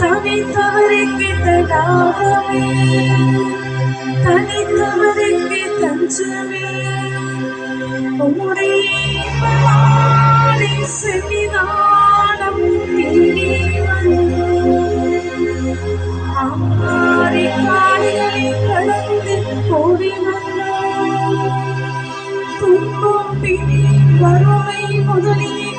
தவித்தவருக்கு தடாகமே தனித்தவருக்கு தஞ்சமே உம்முடைய இன்பமானி தேடி வந்தோம். ஆமாரி காடுகளை கடந்து ஓடி வந்தோம். துன்பம் பிடி வறுமை முதலில்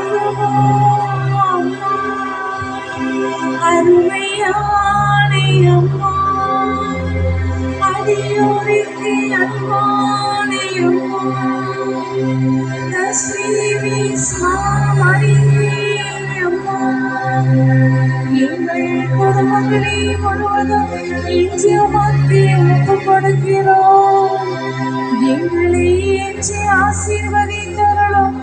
அன்பானே முழுவதும் இன்று கொடுக்கிறோம் எங்களை ஏற்றி ஆசீர்வதித்தருளும்